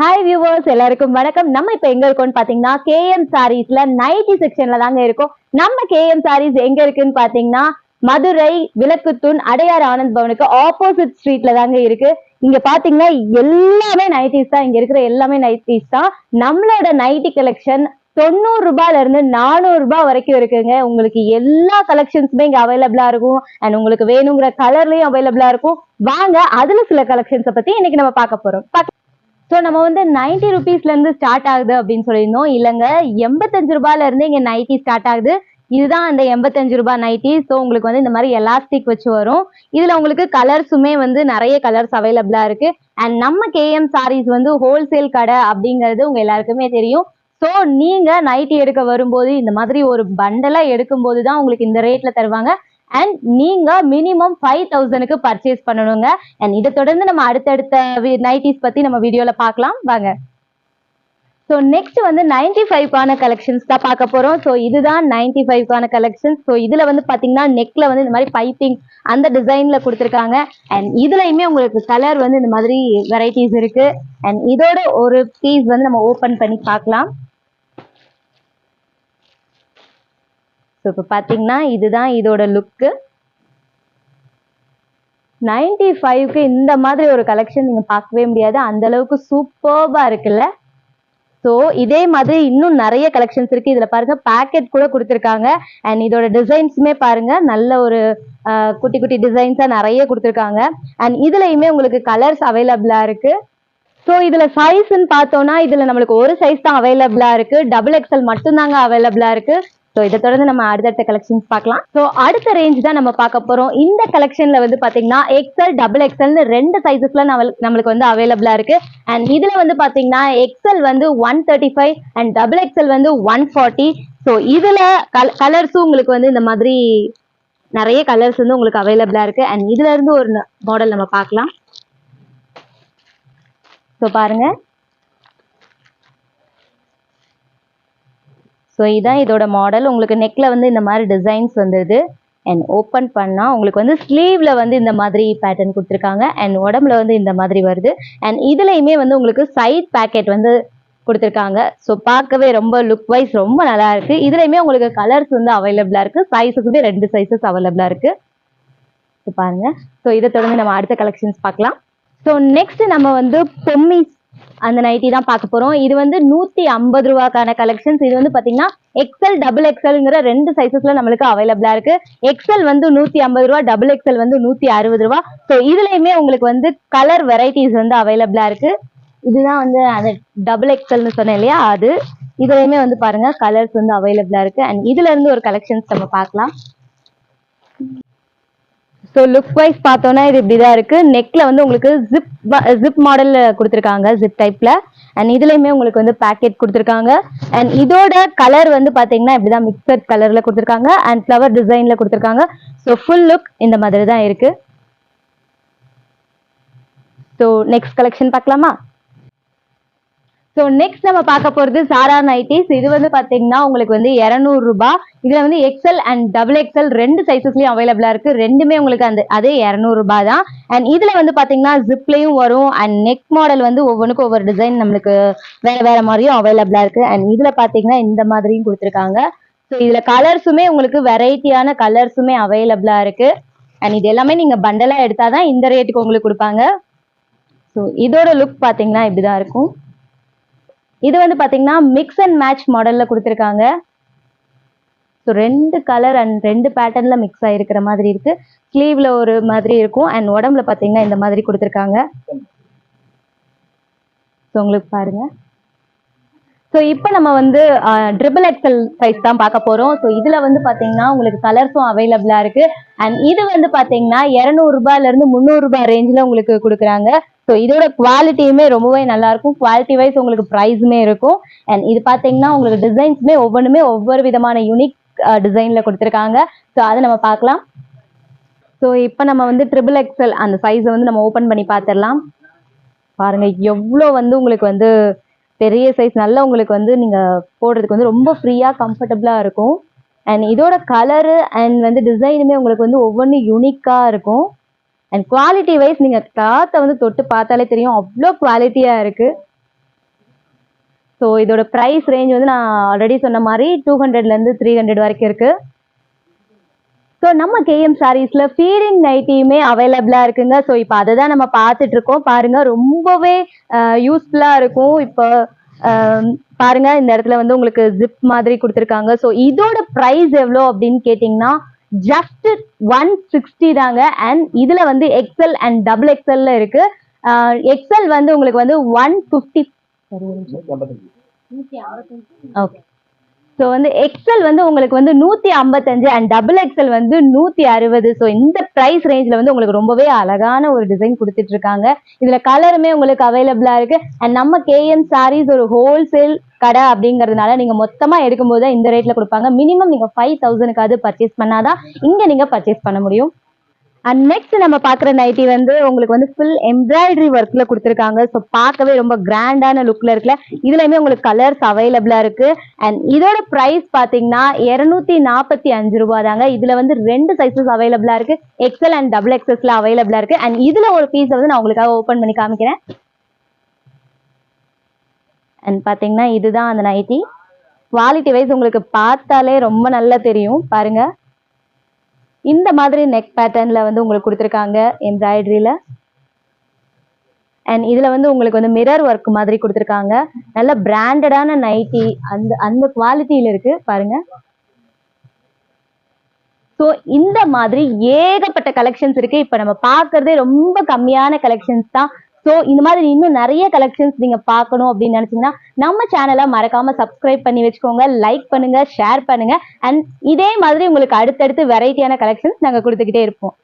Hi viewers எல்லாருக்கும் வணக்கம். நம்ம இப்போ எங்க இருக்கோம்னு பாத்தீங்கன்னா கேஎம் சாரீஸ்ல நைட்டி செக்ஷன்ல தாங்க இருக்கோம். நம்ம கேஎம் சாரீஸ் எங்க இருக்குன்னு பாத்தீங்கன்னா மதுரை விளக்குத்தூண் அடையார் ஆனந்த் பவனுக்கு ஆப்போசிட் ஸ்ட்ரீட்ல தாங்க இருக்கு. இங்க பாத்தீங்கன்னா எல்லாமே நைட்டிஸ் தான். இங்க இருக்கிற எல்லாமே நைட்டிஸ் தான். நம்மளோட நைட்டி கலெக்ஷன் தொண்ணூறு ரூபாயில இருந்து நானூறு ரூபாய் வரைக்கும் இருக்குங்க. உங்களுக்கு எல்லா கலெக்ஷன்ஸுமே இங்க அவைலபிளா இருக்கும். அண்ட் உங்களுக்கு வேணுங்கிற கலர்லயும் அவைலபிளா இருக்கும். வாங்க அதுல சில கலெக்ஷன்ஸை பத்தி இன்னைக்கு நம்ம பார்க்க போறோம். ஸோ நம்ம வந்து நைன்டி ருபீஸ்லேருந்து ஸ்டார்ட் ஆகுது அப்படின்னு சொல்லியிருந்தோம். இல்லைங்க எண்பத்தஞ்சு ரூபாயிலேருந்து இங்கே நைட்டி ஸ்டார்ட் ஆகுது. இதுதான் அந்த எண்பத்தஞ்சு ரூபாய் நைட்டி ஸோ உங்களுக்கு வந்து இந்த மாதிரி எலாஸ்டிக் வச்சு வரும். இதில் உங்களுக்கு கலர்ஸுமே வந்து நிறைய கலர்ஸ் அவைலபிளாக இருக்குது அண்ட் நம்ம கேஎம் சாரீஸ் வந்து ஹோல்சேல் கடை அப்படிங்கிறது உங்கள் எல்லாருக்குமே தெரியும். ஸோ நீங்கள் நைட்டி எடுக்க வரும்போது இந்த மாதிரி ஒரு பண்டலாக எடுக்கும்போது தான் உங்களுக்கு இந்த ரேட்டில் தருவாங்க. அண்ட் நீங்க மினிமம் ஃபைவ் தௌசண்ட்க்கு பர்ச்சேஸ் பண்ணணுங்க. அண்ட் இதை தொடர்ந்து நம்ம அடுத்தடுத்த நைட்டிஸ் பத்தி நம்ம வீடியோல பார்க்கலாம். வாங்க. ஸோ நெக்ஸ்ட் வந்து நைன்டி ஃபைவ்க்கான கலெக்ஷன்ஸ் தான் பார்க்க போறோம். ஸோ இதுதான் நைன்டி ஃபைவ்க்கான கலெக்ஷன்ஸ் ஸோ இதில் வந்து பாத்தீங்கன்னா நெக்கில் வந்து இந்த மாதிரி பைப்பிங் அந்த டிசைன்ல கொடுத்துருக்காங்க. அண்ட் இதுலையுமே உங்களுக்கு கலர் வந்து இந்த மாதிரி வெரைட்டிஸ் இருக்கு. அண்ட் இதோட ஒரு பீஸ் வந்து நம்ம ஓப்பன் பண்ணி பார்க்கலாம். ஸோ இப்போ பார்த்தீங்கன்னா இதுதான் இதோட லுக்கு நைன்டி ஃபைவ்க்கு இந்த மாதிரி ஒரு கலெக்ஷன் நீங்கள் பார்க்கவே முடியாது. அந்த அளவுக்கு சூப்பர்பாக இருக்குல்ல? ஸோ இதே மாதிரி இன்னும் நிறைய கலெக்ஷன்ஸ் இருக்கு. இதுல பாருங்க பேக்கெட் கூட கொடுத்துருக்காங்க. அண்ட் இதோட டிசைன்ஸுமே பாருங்க நல்ல ஒரு குட்டி குட்டி டிசைன்ஸா நிறைய கொடுத்துருக்காங்க. அண்ட் இதுலயுமே உங்களுக்கு கலர்ஸ் அவைலபிளா இருக்கு. ஸோ இதுல சைஸ்ன்னு பார்த்தோன்னா இதுல நம்மளுக்கு ஒரு சைஸ் தான் அவைலபிளா இருக்கு. டபுள் எக்ஸல் மட்டும்தாங்க அவைலபிளா இருக்கு. ஸோ இதை தொடர்ந்து நம்ம அடுத்தடுத்த கலெக்ஷன்ஸ் பார்க்கலாம். ஸோ அடுத்த ரேஞ்ச் தான் நம்ம பார்க்க போறோம். இந்த கலெக்ஷன்ல வந்து பாத்தீங்கன்னா எக்ஸல் டபுள் எக்ஸல்னு ரெண்டு சைஸஸ்ல நம்மளுக்கு வந்து அவைலபிளா இருக்கு. அண்ட் இதுல வந்து பாத்தீங்கன்னா எக்ஸல் வந்து one thirty five and double XL வந்து ஒன் ஃபார்ட்டி ஸோ இதுல கலர்ஸும் உங்களுக்கு வந்து இந்த மாதிரி நிறைய கலர்ஸ் வந்து உங்களுக்கு அவைலபிளா இருக்கு. அண்ட் இதுல இருந்து ஒரு மாடல் நம்ம பார்க்கலாம். ஸோ பாருங்க. ஸோ இதான் இதோட மாடல் உங்களுக்கு நெக்ல வந்து இந்த மாதிரி டிசைன்ஸ் வந்தது. அண்ட் ஓப்பன் பண்ணா உங்களுக்கு வந்து ஸ்லீவ்ல வந்து இந்த மாதிரி பேட்டர்ன் கொடுத்துருக்காங்க. அண்ட் உடம்புல வந்து இந்த மாதிரி வருது. அண்ட் இதுலயுமே வந்து உங்களுக்கு சைட் பேக்கெட் வந்து கொடுத்துருக்காங்க. ஸோ பார்க்கவே ரொம்ப லுக் வைஸ் ரொம்ப நல்லா இருக்கு. இதுலயுமே உங்களுக்கு கலர்ஸ் வந்து அவைலபிளா இருக்கு. சைஸஸ் வந்து ரெண்டு சைஸஸ் அவைலபிளா இருக்கு. ஸோ பாருங்க. ஸோ இதை தொடர்ந்து நம்ம அடுத்த கலெக்ஷன்ஸ் பார்க்கலாம். ஸோ நெக்ஸ்ட் நம்ம வந்து பொம்மிஸ் அந்த நைட்டி தான் பார்க்க போறோம். இது வந்து நூத்தி ஐம்பது ரூபாய்க்கான கலெக்ஷன்ஸ் இது வந்து பாத்தீங்கன்னா எக்ஸல் டபுள் எக்ஸல்ங்கிற ரெண்டு சைஸஸ்ல நம்மளுக்கு அவைலபிளா இருக்கு. எக்ஸல் வந்து நூத்தி ஐம்பது ரூபா டபுள் எக்ஸல் வந்து நூத்தி அறுபது ரூபா. ஸோ இதுலயுமே உங்களுக்கு வந்து கலர் வெரைட்டிஸ் வந்து அவைலபிளா இருக்கு. இதுதான் வந்து அந்த டபுள் எக்ஸல்னு சொன்னேன் இல்லையா? அது. இதுலயுமே வந்து பாருங்க கலர்ஸ் வந்து அவைலபிளா இருக்கு. அண்ட் இதுல இருந்து ஒரு கலெக்ஷன்ஸ் நம்ம பார்க்கலாம். ஸோ லுக் வைஸ் பார்த்தோன்னா இது இப்படிதான் இருக்கு. நெக்ல வந்து உங்களுக்கு ஜிப் ஜிப் மாடல்ல கொடுத்துருக்காங்க ஜிப் டைப்ல அண்ட் இதுலயுமே உங்களுக்கு வந்து பேக்கெட் கொடுத்துருக்காங்க. அண்ட் இதோட கலர் வந்து பாத்தீங்கன்னா இப்படிதான் மிக்சட் கலர்ல கொடுத்துருக்காங்க. அண்ட் ஃப்ளவர் டிசைன்ல கொடுத்துருக்காங்க. ஸோ ஃபுல் லுக் இந்த மாதிரி தான் இருக்கு. ஸோ நெக்ஸ்ட் கலெக்ஷன் பார்க்கலாமா? ஸோ நெக்ஸ்ட் நம்ம பார்க்க போகிறது சாரா நைட்டிஸ் இது வந்து பார்த்தீங்கன்னா உங்களுக்கு வந்து இரநூறு ரூபா. இதுல வந்து எக்ஸல் அண்ட் டபுள் எக்ஸல் ரெண்டு சைஸஸ்லையும் அவைலபிளாக இருக்கு. ரெண்டுமே உங்களுக்கு அந்த அதே இரநூறு தான். அண்ட் இதில் வந்து பார்த்தீங்கன்னா ஜிப்லேயும் வரும். அண்ட் நெக் மாடல் வந்து ஒவ்வொன்றுக்கும் ஒவ்வொரு டிசைன் நம்மளுக்கு வேற வேற மாதிரியும் அவைலபிளா இருக்கு. அண்ட் இதில் பார்த்தீங்கன்னா இந்த மாதிரியும் கொடுத்துருக்காங்க. ஸோ இதில் கலர்ஸுமே உங்களுக்கு வெரைட்டியான கலர்ஸுமே அவைலபிளாக இருக்கு. அண்ட் இது எல்லாமே நீங்கள் பண்டலாக எடுத்தால் தான் இந்த ரேட்டுக்கு உங்களுக்கு கொடுப்பாங்க. ஸோ இதோட லுக் பார்த்தீங்கன்னா இப்படி தான் இருக்கும். இது வந்து பாத்தீங்கன்னா மிக்ஸ் அண்ட் மேட்ச் மாடலில் கொடுத்துருக்காங்க. ஸோ ரெண்டு கலர் அண்ட் ரெண்டு பேட்டர்ன்ல மிக்ஸ் ஆயிருக்கிற மாதிரி இருக்கு. ஸ்லீவில் ஒரு மாதிரி இருக்கும் அண்ட் உடம்புல பாத்தீங்கன்னா இந்த மாதிரி கொடுத்துருக்காங்க. ஸோ உங்களுக்கு பாருங்க. ஸோ இப்போ நம்ம வந்து ட்ரிபிள் எக்ஸல் சைஸ் தான் பார்க்க போறோம். ஸோ இதுல வந்து பாத்தீங்கன்னா உங்களுக்கு கலர்ஸும் அவைலபிளா இருக்கு. அண்ட் இது வந்து பாத்தீங்கன்னா இரநூறுபாலேருந்து முந்நூறுரூபா இருந்து முந்நூறு ரூபாய் ரேஞ்சில் உங்களுக்கு கொடுக்குறாங்க. ஸோ இதோட குவாலிட்டியுமே ரொம்பவே நல்லா இருக்கும் குவாலிட்டி வைஸ் உங்களுக்கு ப்ரைஸுமே இருக்கும். அண்ட் இது பார்த்தீங்கன்னா உங்களுக்கு டிசைன்ஸுமே ஒவ்வொன்றுமே ஒவ்வொரு விதமான யூனிக் டிசைனில் கொடுத்துருக்காங்க. ஸோ அதை நம்ம பார்க்கலாம். ஸோ இப்போ நம்ம வந்து ட்ரிபிள் எக்ஸல் அந்த சைஸை வந்து நம்ம ஓப்பன் பண்ணி பார்த்துடலாம் பாருங்கள் எவ்வளோ வந்து உங்களுக்கு வந்து பெரிய சைஸ் நல்லா உங்களுக்கு வந்து நீங்கள் போடுறதுக்கு வந்து ரொம்ப ஃப்ரீயாக கம்ஃபர்டபுளாக இருக்கும். அண்ட் இதோட கலரு அண்ட் வந்து டிசைனுமே உங்களுக்கு வந்து ஒவ்வொன்றும் யூனிக்காக இருக்கும். அண்ட் குவாலிட்டி வைஸ் நீங்க கிளாத்தை வந்து தொட்டு பார்த்தாலே தெரியும். அவ்வளோ குவாலிட்டியா இருக்கு. ஸோ இதோட ப்ரைஸ் ரேஞ்ச் வந்து நான் ஆல்ரெடி சொன்ன மாதிரி டூ ஹண்ட்ரட்லேருந்து த்ரீ ஹண்ட்ரட் வரைக்கும் இருக்கு. ஸோ நம்ம கேஎம் சாரீஸில் ஃபீடிங் நைட்டியுமே அவைலபிளாக இருக்குங்க. ஸோ இப்போ அதை தான் நம்ம பார்த்துட்டு இருக்கோம். பாருங்க ரொம்பவே யூஸ்ஃபுல்லாக இருக்கும். இப்போ பாருங்கள் பாருங்க இந்த இடத்துல வந்து உங்களுக்கு ஜிப் மாதிரி கொடுத்துருக்காங்க. ஸோ இதோட ப்ரைஸ் எவ்வளோ அப்படின்னு கேட்டிங்கன்னா ஜஸ்ட் ஒன் சிக்ஸ்டி தாங்க. அண்ட் இதுல வந்து எக்ஸல் அண்ட் டபுள் எக்ஸல்ல இருக்கு. எக்ஸல் வந்து உங்களுக்கு வந்து ஒன் ஃபிஃப்டி ஓகே ஸோ வந்து எக்ஸல் வந்து உங்களுக்கு வந்து நூற்றி ஐம்பத்தஞ்சு அண்ட் டபுள் எக்ஸல் வந்து நூற்றி அறுபது. ஸோ இந்த ப்ரைஸ் ரேஞ்சில் வந்து உங்களுக்கு ரொம்பவே அழகான ஒரு டிசைன் கொடுத்துட்டு இருக்காங்க கலருமே உங்களுக்கு அவைலபிளாக இருக்கு. அண்ட் நம்ம கேஎம் சாரீஸ் ஒரு ஹோல்சேல் கடை அப்படிங்கிறதுனால நீங்கள் மொத்தமாக எடுக்கும்போது தான் இந்த ரேட்டில் கொடுப்பாங்க. மினிமம் நீங்கள் ஃபைவ் தௌசண்ட்க்காவது பர்ச்சேஸ் பண்ணாதான் இங்கே நீங்கள் பர்ச்சேஸ் பண்ண முடியும். அண்ட் நெக்ஸ்ட் நம்ம பார்க்குற நைட்டி வந்து உங்களுக்கு வந்து ஃபுல் எம்ப்ராய்டரி ஒர்க்ல கொடுத்துருக்காங்க. ஸோ பார்க்கவே ரொம்ப கிராண்டான லுக்ல இருக்குல்ல இதுலயுமே உங்களுக்கு கலர்ஸ் அவைலபிளா இருக்கு. அண்ட் இதோட ப்ரைஸ் பார்த்தீங்கன்னா இரநூத்தி நாற்பத்தி அஞ்சு ரூபா தாங்க. இதுல வந்து ரெண்டு சைஸஸ் அவைலபிளா இருக்கு. எக்ஸல் அண்ட் டபுள் எக்ஸஸ்ல அவைலபிளா இருக்கு. அண்ட் இதுல ஒரு பீஸ் வந்து நான் உங்களுக்காக ஓப்பன் பண்ணி காமிக்கிறேன். அண்ட் பார்த்தீங்கன்னா இதுதான் அந்த நைட்டி குவாலிட்டி வைஸ் உங்களுக்கு பார்த்தாலே ரொம்ப நல்லா தெரியும். பாருங்க. இந்த மாதிரி நெக் பேட்டர்ன்ல வந்து உங்களுக்கு கொடுத்துருக்காங்க எம்ப்ராய்டரியில் அண்ட் இதுல வந்து உங்களுக்கு வந்து மிரர் ஒர்க் மாதிரி கொடுத்துருக்காங்க. நல்ல பிராண்டடான நைட்டி அந்த அந்த குவாலிட்டியில இருக்கு பாருங்க. ஸோ இந்த மாதிரி ஏகப்பட்ட கலெக்ஷன்ஸ் இருக்கு. இப்போ நம்ம பார்க்குறதே ரொம்ப கம்மியான கலெக்ஷன்ஸ் தான். ஸோ இந்த மாதிரி இன்னும் நிறைய கலெக்ஷன்ஸ் நீங்க பார்க்கணும் அப்படின்னு நினைச்சீங்கன்னா நம்ம சேனலை மறக்காம சப்ஸ்கிரைப் பண்ணி வச்சுக்கோங்க லைக் பண்ணுங்க ஷேர் பண்ணுங்க. அண்ட் இதே மாதிரி உங்களுக்கு அடுத்தடுத்து வெரைட்டியான கலெக்ஷன்ஸ் நாங்கள் கொடுத்துக்கிட்டே இருப்போம்.